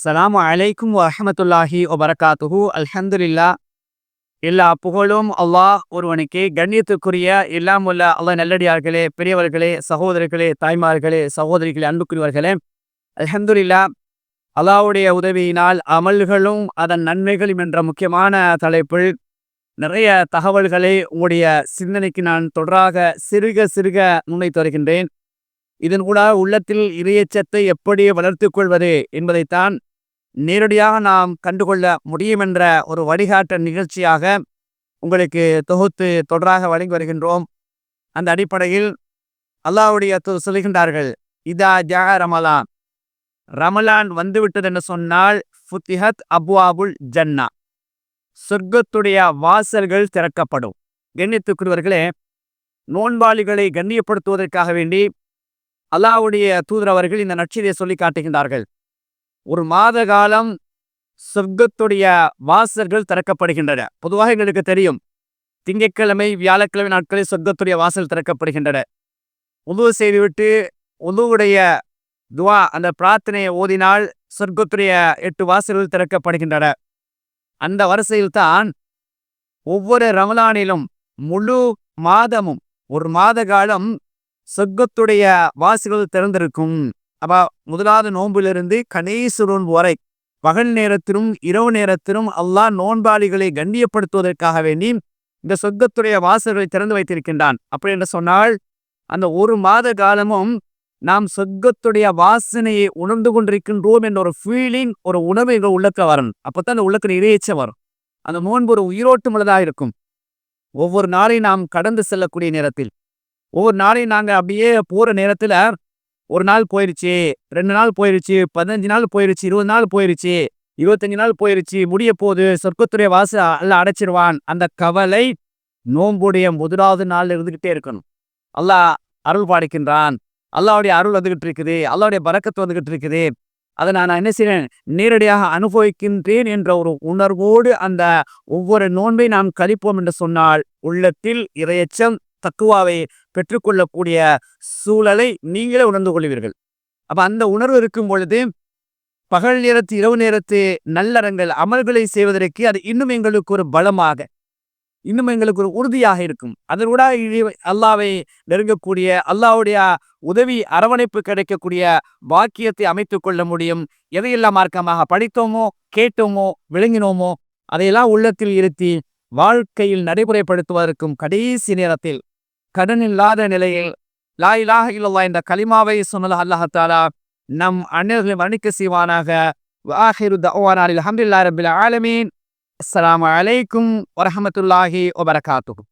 அஸ்லாம் அலைக்கும் வரமத்துல்லாஹி வபரகாத்துஹு அல்ஹந்துல்லா எல்லா புகழும் அல்லாஹ் ஒருவனுக்கு கண்ணியத்துக்குரிய எல்லாம் உள்ள அல்லா நல்லடியார்களே பெரியவர்களே சகோதரர்களே தாய்மார்களே சகோதரிகளே அன்புக்குரியவர்களே அல்ஹந்துல்லா அல்லாவுடைய உதவியினால் அமல்களும் அதன் நன்மைகளும் என்ற முக்கியமான தலைப்பில் நிறைய தகவல்களை உங்களுடைய சிந்தனைக்கு நான் தொடராக சிறுக சிறுக முன்வைத்து வருகின்றேன் இதன் கூட உள்ளத்தில் இறையச்சத்தை எப்படி வளர்த்துக் கொள்வது என்பதைத்தான் நேரடியாக நாம் கண்டுகொள்ள முடியும் என்ற ஒரு வழிகாட்ட நிகழ்ச்சியாக உங்களுக்கு தொகுத்து தொடராக வழங்கி வருகின்றோம். அந்த அடிப்படையில் அல்லாவுடைய சொல்கின்றார்கள் இதா ஜா ரமலான். ரமலான் வந்துவிட்டது என்று சொன்னால் ஃபுத்திஹத் அபுவாபுல் ஜன்னா சொர்க்கத்துடைய வாசல்கள் திறக்கப்படும். கண்ணியத்துக்குரியவர்களே நோன்பாளிகளை கண்ணியப்படுத்துவதற்காக வேண்டி அல்லாவுடைய தூதரவர்கள் இந்த நற்செய்தியை சொல்லி காட்டுகின்றார்கள். ஒரு மாத காலம் சொர்க்கத்துடைய வாசல்கள் திறக்கப்படுகின்றன. பொதுவாக எங்களுக்கு தெரியும். திங்கட்கிழமை வியாழக்கிழமை நாட்களில் சொர்க்கத்துடைய வாசல் திறக்கப்படுகின்றன. உதவு செய்துவிட்டு உதவுடைய துவா அந்த பிரார்த்தனையை ஓதினால் சொர்க்கத்துடைய எட்டு வாசல்கள் திறக்கப்படுகின்றன. அந்த வரிசையில்தான் ஒவ்வொரு ரமலானிலும் முழு மாதமும் ஒரு மாத காலம் சொர்க்கத்துடைய வாசல்கள் திறந்திருக்கும். அப்போ முதலாவது நோன்பிலிருந்து கணேசு நோன்பு வரை பகல் நேரத்திலும் இரவு நேரத்திலும் அல்லாஹ் நோன்பாளிகளை கண்ணியப்படுத்துவதற்காக வேண்டி இந்த சொர்க்கத்துடைய வாசல்களை திறந்து வைத்திருக்கின்றான். அப்படி என்று சொன்னால் அந்த ஒரு மாத காலமும் நாம் சொர்க்கத்துடைய வாசனையை உணர்ந்து கொண்டிருக்கின்றோம் என்ற ஒரு ஃபீலிங் ஒரு உணவு எங்கள் உள்ளக்க வரணும் அப்பதான் அந்த உள்ளக்கு இறையச்சம் வரும். அந்த நோன்பு ஒரு உயிரோட்டம் உள்ளதாக இருக்கும். ஒவ்வொரு நாளையும் நாம் கடந்து செல்லக்கூடிய நேரத்தில். ஒவ்வொரு நாளையும் நாங்கள் அப்படியே போகிற நேரத்தில் ஒரு நாள் போயிருச்சு ரெண்டு நாள் போயிருச்சு பதினஞ்சு நாள் போயிருச்சு இருபது நாள் போயிருச்சு இருபத்தஞ்சு நாள் போயிருச்சு முடிய போது சொர்க்கத்துடைய வாச அல்ல அடைச்சிருவான். அந்த கவலை நோன்புடைய முதலாவது நாள் இருந்துகிட்டே இருக்கணும். அல்லாஹ் அருள் பாடிக்கின்றான். அல்லாவுடைய அருள் வந்துகிட்டு இருக்குது. அல்லாவுடைய பறக்கத்து வந்துகிட்டு இருக்குது. அதை நான் என்ன செய்கிறேன் நேரடியாக அனுபவிக்கின்றேன் என்ற ஒரு உணர்வோடு அந்த ஒவ்வொரு நோன்பை நாம் கழிப்போம் என்று சொன்னால் உள்ளத்தில் இரையச்சம் தக்குவாவை பெற்றுக்கொள்ளக்கூடிய சூழலை நீங்களே உணர்ந்து கொள்வீர்கள். அப்போ அந்த உணர்வு இருக்கும் பொழுது பகல் நேரத்து இரவு நேரத்து நல்லறங்கள் அமல்களை செய்வதற்கு அது இன்னும் எங்களுக்கு ஒரு பலமாக இன்னும் எங்களுக்கு ஒரு உறுதியாக இருக்கும். அதனூட அல்லாவை நெருங்கக்கூடிய அல்லாவுடைய உதவி அரவணைப்பு கிடைக்கக்கூடிய வாக்கியத்தை அமைத்துக் கொள்ள முடியும். எதையெல்லாம் மார்க்கமாக படித்தோமோ கேட்டோமோ விளங்கினோமோ அதையெல்லாம் உள்ளத்தில் இருத்தி வாழ்க்கையில் நடைமுறைப்படுத்துவதற்கும் கடைசி நேரத்தில் கடன் இல்லாத நிலையில் லா இலாஹ இல்லல்லா என்ற கலிமாவை சொன்னது அல்லாஹாலா நம் அண்ணர்களை மன்னிக்க செய்வானாக. வாஹிரு தவானில் அஹமதுல்லா ரபில் ஆலமீன். அஸ்லாம் வலைக்கும் வரஹமத்துல்லாஹி வபரகாத்துஹு.